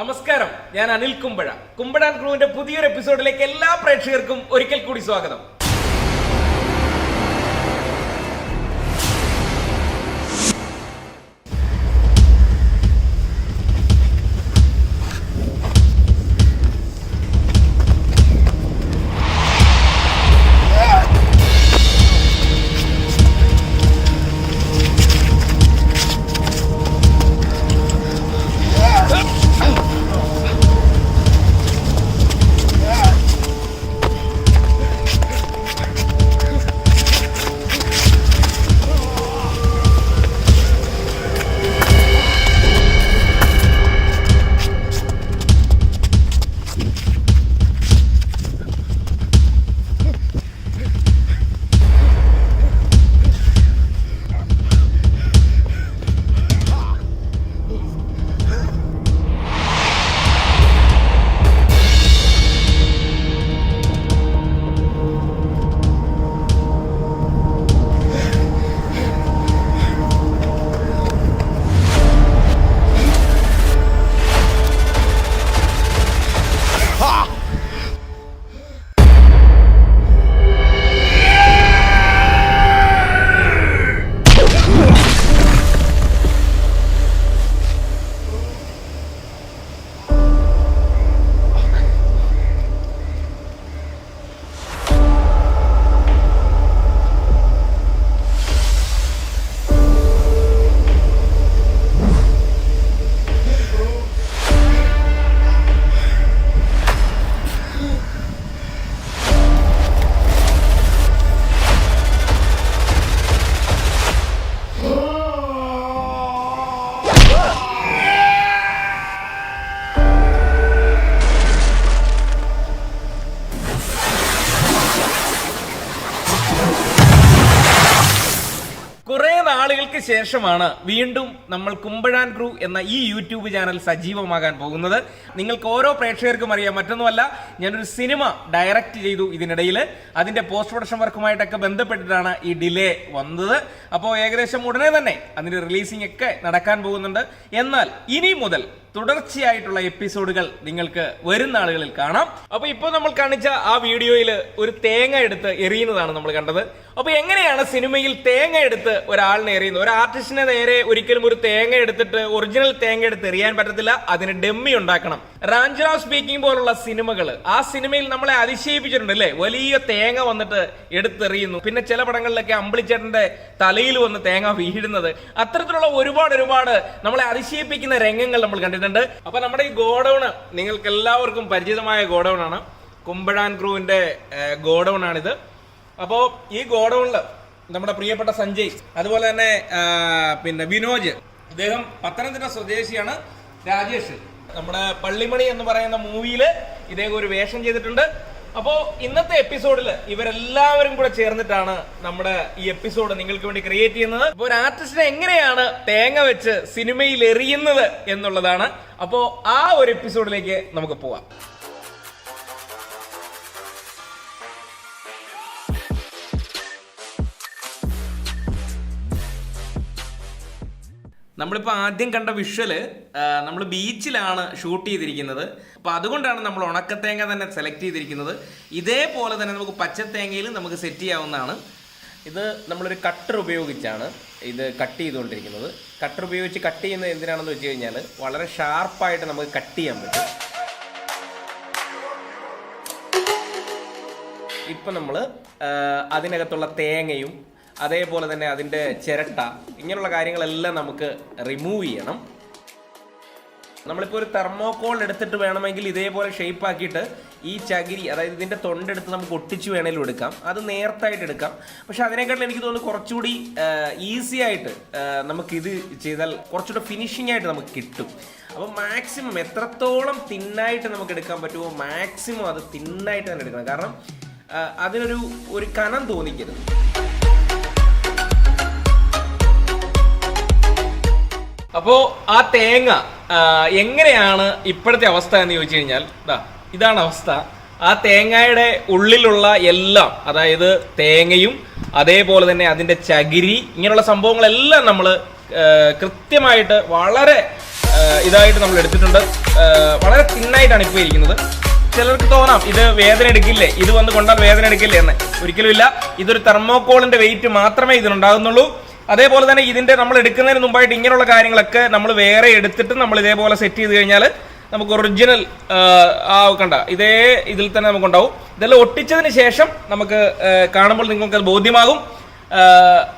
നമസ്കാരം. ഞാൻ അനിൽ കുമ്പഴ. കുമ്പഴാൻ ക്രൂവിന്റെ പുതിയൊരു എപ്പിസോഡിലേക്ക് എല്ലാ പ്രേക്ഷകർക്കും ഒരിക്കൽ കൂടി സ്വാഗതം. ശേഷമാണ് വീണ്ടും നമ്മൾ കുമ്പഴാൻ ക്രൂ എന്ന ഈ യൂട്യൂബ് ചാനൽ സജീവമാകാൻ പോകുന്നത്. നിങ്ങൾക്ക് ഓരോ പ്രേക്ഷകർക്കും അറിയാം മറ്റൊന്നുമല്ല ഞാനൊരു സിനിമ ഡയറക്റ്റ് ചെയ്തു ഇതിനിടയിൽ. അതിന്റെ പോസ്റ്റ് പ്രൊഡക്ഷൻ വർക്കുമായിട്ടൊക്കെ ബന്ധപ്പെട്ടിട്ടാണ് ഈ ഡിലേ വന്നത്. അപ്പോൾ ഏകദേശം ഉടനെ തന്നെ അതിന്റെ റിലീസിംഗ് ഒക്കെ നടക്കാൻ പോകുന്നുണ്ട്. എന്നാൽ ഇനി മുതൽ തുടർച്ചയായിട്ടുള്ള എപ്പിസോഡുകൾ നിങ്ങൾക്ക് വരുന്ന ആളുകളിൽ കാണാം. അപ്പൊ ഇപ്പൊ നമ്മൾ കാണിച്ച ആ വീഡിയോയിൽ ഒരു തേങ്ങ എടുത്ത് എറിയുന്നതാണ് നമ്മൾ കണ്ടത്. അപ്പൊ എങ്ങനെയാണ് സിനിമയിൽ തേങ്ങ എടുത്ത് ഒരാളിനെ എറിയുന്നത്? ഒരു ആർട്ടിസ്റ്റിനെ നേരെ ഒരിക്കലും ഒരു തേങ്ങ എടുത്തിട്ട് ഒറിജിനൽ തേങ്ങ എടുത്ത് എറിയാൻ പറ്റത്തില്ല. അതിന് ഡെമ്മി ഉണ്ടാക്കണം. റാഞ്ചറാവ് സ്പീക്കിംഗ് പോലുള്ള സിനിമകൾ ആ സിനിമയിൽ നമ്മളെ അതിശയിപ്പിച്ചിട്ടുണ്ട് അല്ലേ? വലിയ തേങ്ങ വന്നിട്ട് എടുത്തെറിയുന്നു. പിന്നെ ചില പടങ്ങളിലൊക്കെ അമ്പിളിച്ചേട്ടന്റെ തലയിൽ വന്ന് തേങ്ങ വീഴുന്നത്. അത്തരത്തിലുള്ള ഒരുപാട് ഒരുപാട് നമ്മളെ അതിശയിപ്പിക്കുന്ന രംഗങ്ങൾ നമ്മൾ കണ്ടിട്ടുണ്ട്. അപ്പൊ നമ്മുടെ ഈ ഗോഡൌൺ നിങ്ങൾക്ക് എല്ലാവർക്കും പരിചിതമായ ഗോഡൌൺ ആണ് കുമ്പഴാൻ ക്രൂവിന്റെ ഗോഡൌൺ ആണിത് അപ്പോ ഈ ഗോഡൌണിൽ നമ്മുടെ പ്രിയപ്പെട്ട സഞ്ജയ് അതുപോലെ തന്നെ പിന്നെ വിനോജ് അദ്ദേഹം പത്തനംതിട്ട സ്വദേശിയാണ് രാജേഷ്. നമ്മുടെ പള്ളിമണി എന്ന് പറയുന്ന മൂവിയിൽ ഇദ്ദേഹം ഒരു വേഷം ചെയ്തിട്ടുണ്ട്. അപ്പോ ഇന്നത്തെ എപ്പിസോഡിൽ ഇവരെല്ലാവരും കൂടെ ചേർന്നിട്ടാണ് നമ്മുടെ ഈ എപ്പിസോഡ് നിങ്ങൾക്ക് വേണ്ടി ക്രിയേറ്റ് ചെയ്യുന്നത്. അപ്പോൾ ഒരു ആർട്ടിസ്റ്റിനെ എങ്ങനെയാണ് തേങ്ങ വെച്ച് സിനിമയിൽ എറിയുന്നത് എന്നുള്ളതാണ്. അപ്പോ ആ ഒരു എപ്പിസോഡിലേക്ക് നമുക്ക് പോവാം. നമ്മളിപ്പോൾ ആദ്യം കണ്ട വിഷ്വൽ നമ്മൾ ബീച്ചിലാണ് ഷൂട്ട് ചെയ്തിരിക്കുന്നത്. അപ്പോൾ അതുകൊണ്ടാണ് നമ്മൾ ഉണക്കത്തേങ്ങ തന്നെ സെലക്ട് ചെയ്തിരിക്കുന്നത്. ഇതേപോലെ തന്നെ നമുക്ക് പച്ചത്തേങ്ങയിൽ നമുക്ക് സെറ്റ് ചെയ്യാവുന്നതാണ്. ഇത് നമ്മളൊരു കട്ടർ ഉപയോഗിച്ചാണ് ഇത് കട്ട് ചെയ്തുകൊണ്ടിരിക്കുന്നത്. കട്ടർ ഉപയോഗിച്ച് കട്ട് ചെയ്യുന്നത് എന്തിനാണെന്ന് വെച്ച് കഴിഞ്ഞാൽ വളരെ ഷാർപ്പായിട്ട് നമുക്ക് കട്ട് ചെയ്യാൻ പറ്റും. ഇപ്പം നമ്മൾ അതിനകത്തുള്ള തേങ്ങയും അതേപോലെ തന്നെ അതിന്റെ ചിരട്ട ഇങ്ങനെയുള്ള കാര്യങ്ങളെല്ലാം നമുക്ക് റിമൂവ് ചെയ്യണം. നമ്മളിപ്പോൾ ഒരു തെർമോക്കോൾ എടുത്തിട്ട് വേണമെങ്കിൽ ഇതേപോലെ ഷേപ്പ് ആക്കിയിട്ട് ഈ ചകിരി അതായത് ഇതിന്റെ തൊണ്ടെടുത്ത് നമുക്ക് ഒട്ടിച്ച് വേണേലും എടുക്കാം. അത് നേർത്തായിട്ട് എടുക്കാം. പക്ഷെ അതിനേക്കാളും എനിക്ക് തോന്നുന്നു കുറച്ചുകൂടി ഈസി ആയിട്ട് നമുക്കിത് ചെയ്താൽ കുറച്ചുകൂടെ ഫിനിഷിംഗ് ആയിട്ട് നമുക്ക് കിട്ടും. അപ്പോൾ മാക്സിമം എത്രത്തോളം തിന്നായിട്ട് നമുക്ക് എടുക്കാൻ പറ്റുമോ മാക്സിമം അത് തിന്നായിട്ട് തന്നെ എടുക്കണം. കാരണം അതിനൊരു ഒരു കനം തോന്നിക്കരുത്. അപ്പോ ആ തേങ്ങ എങ്ങനെയാണ് ഇപ്പോഴത്തെ അവസ്ഥ എന്ന് ചോദിച്ചു കഴിഞ്ഞാൽ ഇതാണ് അവസ്ഥ. ആ തേങ്ങയുടെ ഉള്ളിലുള്ള എല്ലാം അതായത് തേങ്ങയും അതേപോലെ തന്നെ അതിന്റെ ചകിരി ഇങ്ങനെയുള്ള സംഭവങ്ങളെല്ലാം നമ്മൾ കൃത്യമായിട്ട് വളരെ ഇതായിട്ട് നമ്മൾ എടുത്തിട്ടുണ്ട്. വളരെ തിന്നായിട്ടാണ് ഇപ്പോൾ ഇരിക്കുന്നത്. ചിലർക്ക് തോന്നാം ഇത് വേദന എടുക്കില്ലേ? ഇത് വന്ന് കൊണ്ടാൽ വേദന എടുക്കില്ലേ എന്ന്. ഒരിക്കലും ഇല്ല ഇതൊരു തെർമോക്കോളിന്റെ വെയിറ്റ് മാത്രമേ ഇതിനുണ്ടാകുന്നുള്ളൂ. അതേപോലെ തന്നെ ഇതിന്റെ നമ്മൾ എടുക്കുന്നതിന് മുമ്പായിട്ട് ഇങ്ങനെയുള്ള കാര്യങ്ങളൊക്കെ നമ്മൾ വേറെ എടുത്തിട്ട് നമ്മൾ ഇതേപോലെ സെറ്റ് ചെയ്ത് കഴിഞ്ഞാൽ നമുക്ക് ഒറിജിനൽ ആ കണ്ട ഇതേ ഇതിൽ തന്നെ നമുക്ക് ഉണ്ടാവും ഇതെല്ലാം ഒട്ടിച്ചതിന് ശേഷം നമുക്ക് കാണുമ്പോൾ നിങ്ങൾക്ക് അത് ബോധ്യമാകും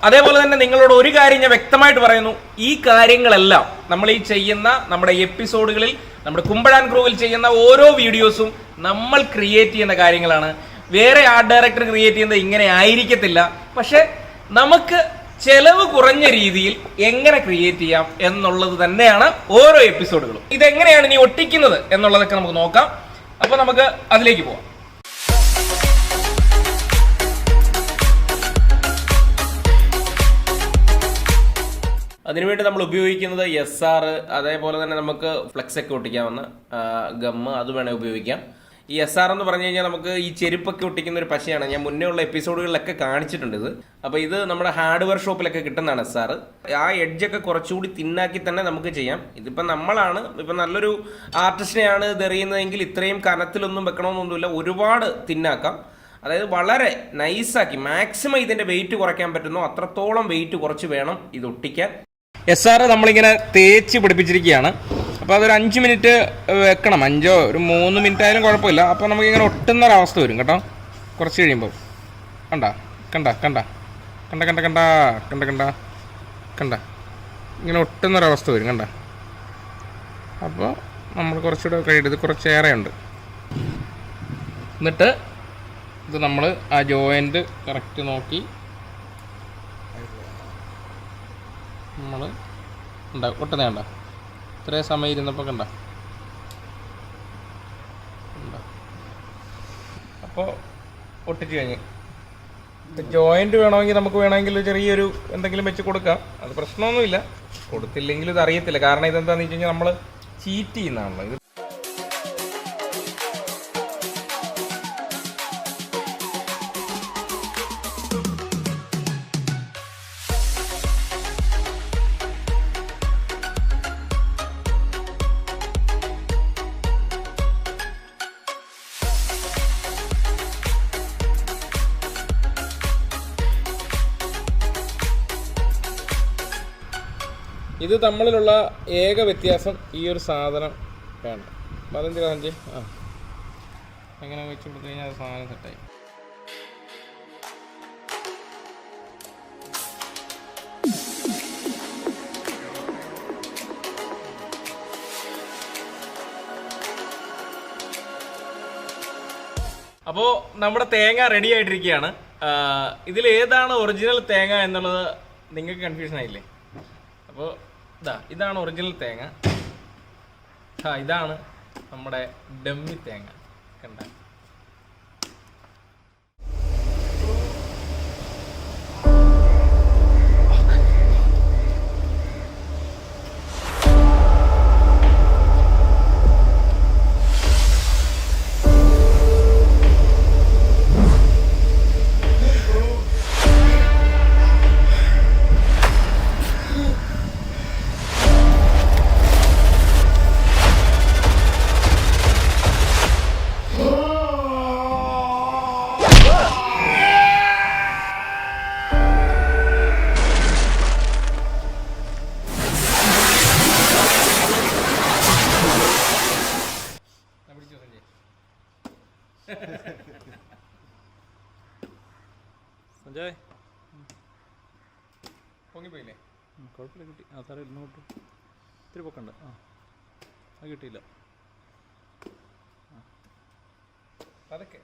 അതേപോലെ തന്നെ നിങ്ങളോട് ഒരു കാര്യം ഞാൻ വ്യക്തമായിട്ട് പറയുന്നു. ഈ കാര്യങ്ങളെല്ലാം നമ്മൾ ഈ ചെയ്യുന്ന നമ്മുടെ എപ്പിസോഡുകളിൽ നമ്മുടെ കുമ്പഴാൻ ക്രൂവിൽ ചെയ്യുന്ന ഓരോ വീഡിയോസും നമ്മൾ ക്രിയേറ്റ് ചെയ്യുന്ന കാര്യങ്ങളാണ്. വേറെ ആർട്ട് ഡയറക്ടർ ക്രിയേറ്റ് ചെയ്യുന്നത് ഇങ്ങനെ ആയിരിക്കത്തില്ല. പക്ഷെ നമുക്ക് ചെലവ് കുറഞ്ഞ രീതിയിൽ എങ്ങനെ ക്രിയേറ്റ് ചെയ്യാം എന്നുള്ളത് തന്നെയാണ് ഓരോ എപ്പിസോഡുകളും ഇതെങ്ങനെയാണ് ഇനി ഒട്ടിക്കുന്നത് എന്നുള്ളതൊക്കെ നമുക്ക് നോക്കാം. അപ്പൊ നമുക്ക് അതിലേക്ക് പോവാം. അതിനുവേണ്ടി നമ്മൾ ഉപയോഗിക്കുന്നത് എസ് ആർ അതേപോലെ തന്നെ നമുക്ക് ഫ്ലെക്സ് ഒക്കെ ഒട്ടിക്കാവുന്ന ഗമ്മ് അത് വേണേൽ ഉപയോഗിക്കാം. ഈ എസ് ആർ എന്ന് പറഞ്ഞു കഴിഞ്ഞാൽ നമുക്ക് ഈ ചെരുപ്പൊക്കെ ഒട്ടിക്കുന്ന ഒരു പശയാണ്. ഞാൻ മുന്നേ ഉള്ള എപ്പിസോഡുകളിലൊക്കെ കാണിച്ചിട്ടുണ്ട് ഇത്. അപ്പോൾ ഇത് നമ്മുടെ ഹാർഡ്വെയർ ഷോപ്പിലൊക്കെ കിട്ടുന്നതാണ് എസ് ആർ ആ എഡ്ജൊക്കെ കുറച്ചുകൂടി തിന്നാക്കി തന്നെ നമുക്ക് ചെയ്യാം. ഇതിപ്പോൾ നമ്മളാണ്. ഇപ്പം നല്ലൊരു ആർട്ടിസ്റ്റിനെയാണ് ഇത് എറിയുന്നതെങ്കിൽ ഇത്രയും കനത്തിലൊന്നും വെക്കണമെന്നൊന്നുമില്ല. ഒരുപാട് തിന്നാക്കാം. അതായത് വളരെ നൈസാക്കി മാക്സിമം ഇതിന്റെ വെയിറ്റ് കുറയ്ക്കാൻ പറ്റുന്നു. അത്രത്തോളം വെയിറ്റ് കുറച്ച് വേണം ഇത് ഒട്ടിക്കാൻ. എസ് ആർ നമ്മളിങ്ങനെ തേച്ച് പിടിപ്പിച്ചിരിക്കുകയാണ്. അപ്പോൾ അതൊരു അഞ്ച് മിനിറ്റ് വെക്കണം. അഞ്ചോ ഒരു മൂന്ന് മിനിറ്റ് ആയാലും കുഴപ്പമില്ല. അപ്പോൾ നമുക്ക് നമുക്കിങ്ങനെ ഒട്ടുന്ന ഒരവസ്ഥ വരും കേട്ടോ. കുറച്ച് കഴിയുമ്പോൾ കണ്ട? കണ്ട? കണ്ട? കണ്ട കണ്ട കണ്ട? കണ്ട കണ്ട? കണ്ട? ഇങ്ങനെ ഒട്ടുന്ന ഒരവസ്ഥ വരും. കണ്ട? അപ്പോൾ നമ്മൾ കുറച്ചുകൂടെ കഴിയും ഇത് കുറച്ചേറെ ഉണ്ട്. എന്നിട്ട് ഇത് നമ്മൾ ആ ജോയിന്റ് കറക്റ്റ് നോക്കി നമ്മൾ ഉണ്ടാവും ഒട്ടുന്നേ കണ്ട? ഇത്രയും സമയം ഇരുന്നപ്പോൾ കണ്ട. അപ്പോൾ ഒട്ടിച്ച് കഴിഞ്ഞ്. ജോയിന്റ് വേണമെങ്കിൽ നമുക്ക് വേണമെങ്കിൽ ചെറിയൊരു എന്തെങ്കിലും വെച്ച് കൊടുക്കാം. അത് പ്രശ്നമൊന്നുമില്ല. കൊടുത്തില്ലെങ്കിൽ ഇത് അറിയത്തില്ല. കാരണം ഇതെന്താണെന്ന് വെച്ച് കഴിഞ്ഞാൽ നമ്മൾ ചീറ്റ് ചെയ്യുന്നതാണല്ലോ. ഇത് തമ്മിലുള്ള ഏക വ്യത്യാസം ഈ ഒരു സാധനം അപ്പം അതെന്തിനാ സഞ്ജയ് ആ. അങ്ങനെ വെച്ച് കൊടുത്തു കഴിഞ്ഞാൽ അത് സാധനം സെറ്റായി അപ്പോൾ നമ്മുടെ തേങ്ങ റെഡി ആയിട്ടിരിക്കുകയാണ്. ഇതിൽ ഏതാണ് ഒറിജിനൽ തേങ്ങ എന്നുള്ളത് നിങ്ങൾക്ക് കൺഫ്യൂഷൻ ആയില്ലേ? അപ്പോൾ ഇതാ ഇതാണ് ഒറിജിനൽ തേങ്ങ. ഇതാണ് നമ്മുടെ ഡമ്മി തേങ്ങ. കണ്ട? സഞ്ജയ്. പൊങ്ങിപ്പോയില്ലേ കുഴപ്പമില്ല കിട്ടി. ആ സാറേ ഇന്നോട്ട് ഇത്തിരി പൊക്കണ്ട്. ആ അത് കിട്ടിയില്ല. അതൊക്കെ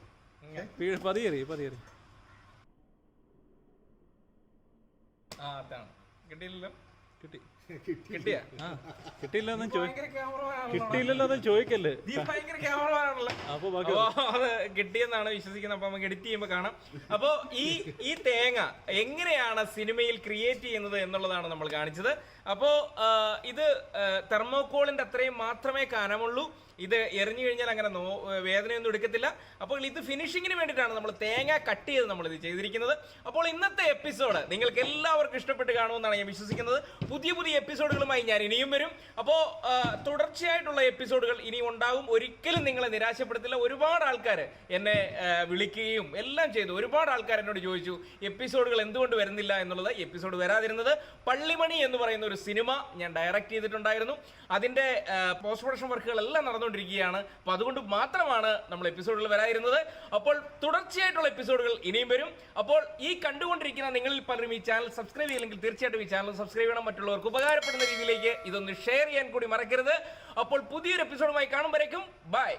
വീഴ് പതിയേറി പതിയേറി. ആ അതാണ്. കിട്ടിയില്ലല്ലോ? കിട്ടി. കിട്ടിയാ? ആ കിട്ടിയില്ല എന്ന് ചോദി കിട്ടിയില്ലല്ലോ ചോദിക്കല്ലേ? അപ്പോ അത് കിട്ടിയെന്നാണ് വിശ്വസിക്കുന്നത്. അപ്പൊ നമുക്ക് എഡിറ്റ് ചെയ്യുമ്പോൾ കാണാം. അപ്പോ ഈ ഈ തേങ്ങ എങ്ങനെയാണ് സിനിമയിൽ ക്രിയേറ്റ് ചെയ്യുന്നത് എന്നുള്ളതാണ് നമ്മൾ കാണിച്ചത്. അപ്പോ ഇത് തെർമോകോളിന്റെ അത്രയും മാത്രമേ കനമുള്ളൂ. ഇത് എറിഞ്ഞു കഴിഞ്ഞാൽ അങ്ങനെ നോ വേദനയൊന്നും എടുക്കത്തില്ല. അപ്പോൾ ഇത് ഫിനിഷിങ്ങിന് വേണ്ടിയിട്ടാണ് നമ്മൾ തേങ്ങ കട്ട് ചെയ്ത് നമ്മൾ ഇത് ചെയ്തിരിക്കുന്നത്. അപ്പോൾ ഇന്നത്തെ എപ്പിസോഡ് നിങ്ങൾക്ക് എല്ലാവർക്കും ഇഷ്ടപ്പെട്ട് കാണുമെന്നാണ് ഞാൻ വിശ്വസിക്കുന്നത്. പുതിയ പുതിയ എപ്പിസോഡുകളുമായി ഞാൻ ഇനിയും വരും. അപ്പോൾ തുടർച്ചയായിട്ടുള്ള എപ്പിസോഡുകൾ ഇനിയും ഉണ്ടാകും ഒരിക്കലും നിങ്ങളെ നിരാശപ്പെടുത്തില്ല. ഒരുപാട് ആൾക്കാർ എന്നെ വിളിക്കുകയും എല്ലാം ചെയ്തു. ഒരുപാട് ആൾക്കാർ എന്നോട് ചോദിച്ചു എപ്പിസോഡുകൾ എന്തുകൊണ്ട് വരുന്നില്ല? എന്നുള്ളത് എപ്പിസോഡ് വരാതിരുന്നത് പള്ളിമണി എന്ന് പറയുന്ന ഒരു സിനിമ ഞാൻ ഡയറക്റ്റ് ചെയ്തിട്ടുണ്ടായിരുന്നു. അതിന്റെ പോസ്റ്റ് പ്രൊഡക്ഷൻ വർക്കുകളെല്ലാം നടന്നുകൊണ്ടിരിക്കുകയാണ്. അപ്പോൾ അതുകൊണ്ട് മാത്രമാണ് നമ്മൾ എപ്പിസോഡുകൾ വരാതിരുന്നത്. അപ്പോൾ തുടർച്ചയായിട്ടുള്ള എപ്പിസോഡുകൾ ഇനിയും വരും. അപ്പോൾ ഈ കണ്ടുകൊണ്ടിരിക്കുന്ന നിങ്ങളിൽ പലരും ഈ ചാനൽ സബ്സ്ക്രൈബ് ചെയ്യില്ലെങ്കിൽ തീർച്ചയായിട്ടും ഈ ചാനൽ സബ്സ്ക്രൈബ് ചെയ്യണം. മറ്റുള്ളവർക്ക് ഉപകാരപ്പെടുന്ന രീതിയിലേക്ക് ഇതൊന്ന് ഷെയർ ചെയ്യാൻ കൂടി മറക്കരുത്. അപ്പോൾ പുതിയൊരു എപ്പിസോഡുമായി കാണുമ്പോഴേക്കും ബൈ